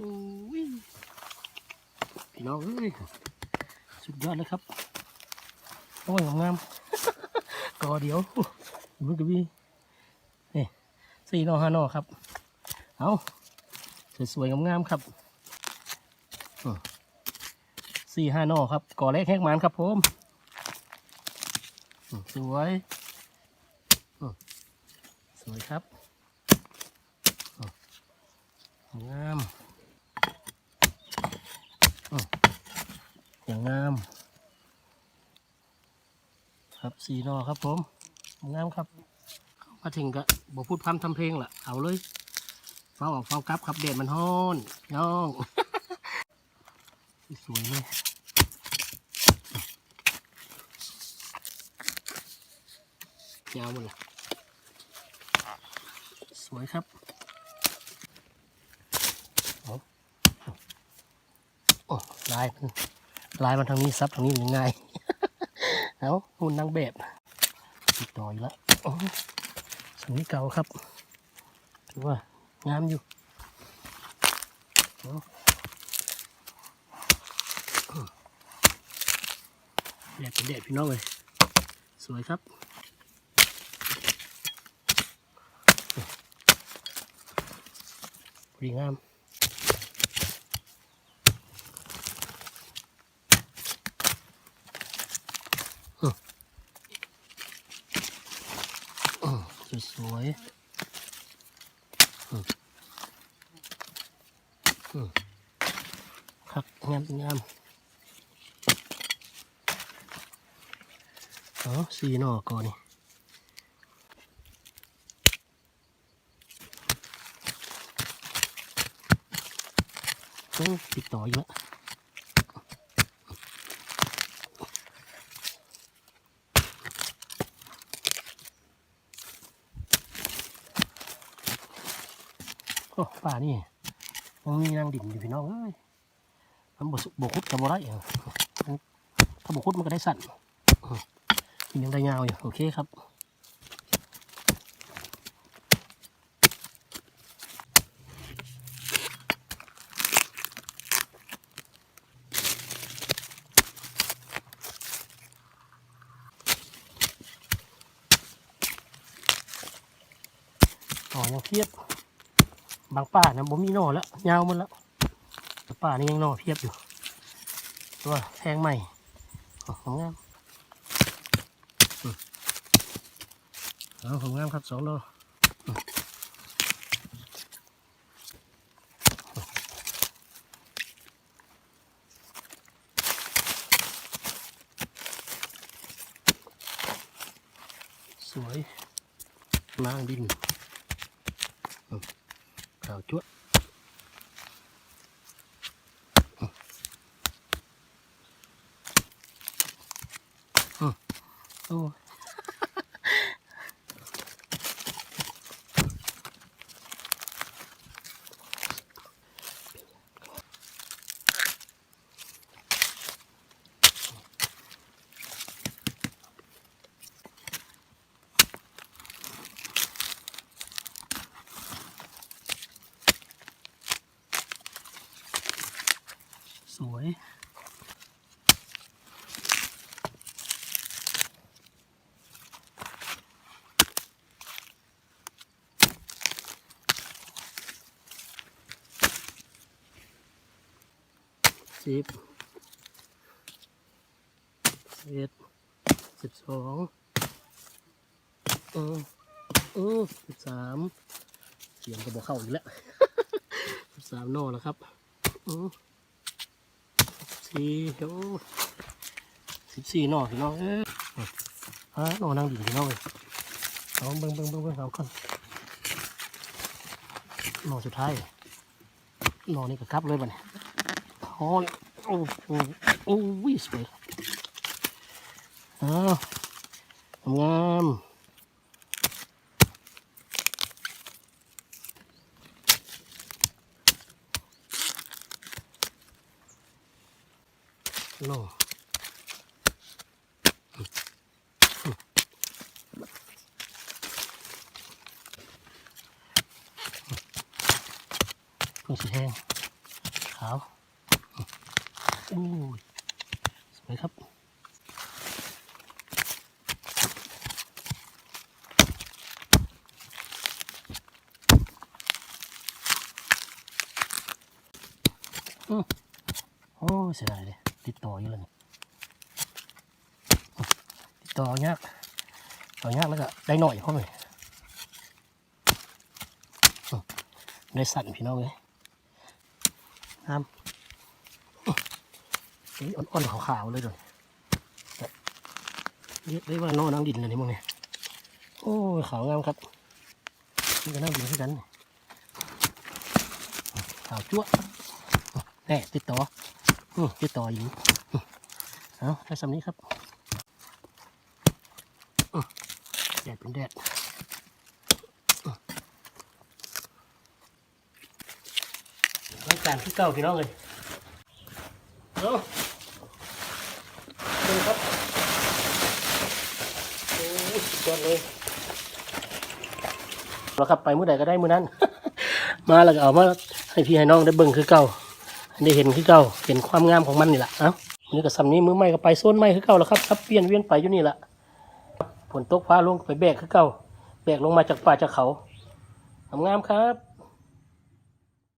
โอ้ยพี่น้องเอ้ยสุดยอดเลยครับโอ้ยงามๆกอเดียวมันก็มีนี่สี่หนอห้าหนอครับ เอาสวยๆงามๆครับอืมสี่ห้าหนอครับกอเล็กแหกมันครับผมอืมสวยอืมสวยครับอืมงามอืม อย่างงาม ครับสี่หนอครับผมงามครับมาถึงก็บอกพูดพร่ำทำเพลงละเอาเลยเฝ้าออกเฝ้ากลับครับเด็ดมันฮ้อนน้อง สวยเลยยาวหมดเลยสวยครับเอาโอ้ลายมัน ลายมันทางนี้ซับทางนี้ยังไงเอาหุ่นนางแบบติดต่ออีกแล้วโอ้สวยเก่าครับถือว่างามอยู่เอาแดดเป็นแดดพี่น้องเลยสวยครับดีงาม สวยๆอืมอืมครับงามงามอ๋อสีนอก่อนนี่โอ้ติดต่ออีกแล้ว ป่านี่มันมีนางดิ่นอยู่พี่น้องเอ้ยมันบกบกคุดกับบ่ไรอะถ้าบกคุดมันก็ได้สั่นอืมมันยังได้ยาวอยู่โอเคครับอ๋อยังเพียบ บางป่านะบ่มีหน่อแล้วยาวหมันแล้วแต่ป่านี่ยังหน่อเพียบอยู่ ตัวแทงใหม่ของงามเอาของงามครับสองโลสวยนางดิน ขาวจั๊ สวยสิบสิบเอ็ดสิบสองเออเออสิบสามเสียงก็บอกเข้าอีกแล้วสิบสามโน่แล้วครับ อือ สี่โอ้สิบสี่หน่อพี่น้องเอ้ยฮะหน่อนั่งดิ่งพี่น้องเลยเอาเบิ้งเบิ้งเบิ้งเบิ้งเอาก่อนหน่อสุดท้ายหน่อนี่ก็กลับเลยบัดนี้โอ้โอ้โหโอ้วิสวยอ้าวงาม หน่อเพิ่งสิแห้งขาวอู้ยสวยครับอืมโอ้เสียดายเลย ติดต่ออยู่เลยนี่อืมติดต่อยากต่อยากแล้วก็ได้หน่อยเพราะไหมอืมได้สั่นพี่น้องเลยน้ำอืมนี่อ่อนๆขาวๆเลยเลยเรียกได้ว่านอนังดินเลยนี่มึงเนี่ยโอ้ยขาวงามครับนี่ก็นั่งดินที่กันนี่อืมขาวจั๊วะแน่ติดต่อ อืมติดต่ออยู่อืมเอาได้สำนี้ครับอืมแดดเป็นแดดอืมรายการที่เก้าพี่น้องเลยเอาดูครับโอ้ยสุดยอดเลยแล้วครับไปเมื่อใดก็ได้เมื่อนั้น มาแล้วก็เอามาให้พี่ให้น้องได้เบิ่งคือเก่า ได้เห็นคือเก่าเห็นความงามของมันนี่แหละเอ้านี่ก็สำนี้มือใหม่ก็ไปโซนใหม่คือเก่าแล้วครับซับเปลี่ยนเวียนไปอยู่นี่แหละฝนตกฟ้าลงไปแบกคือเก่าแบกลงมาจากป่าจากเขางามครับ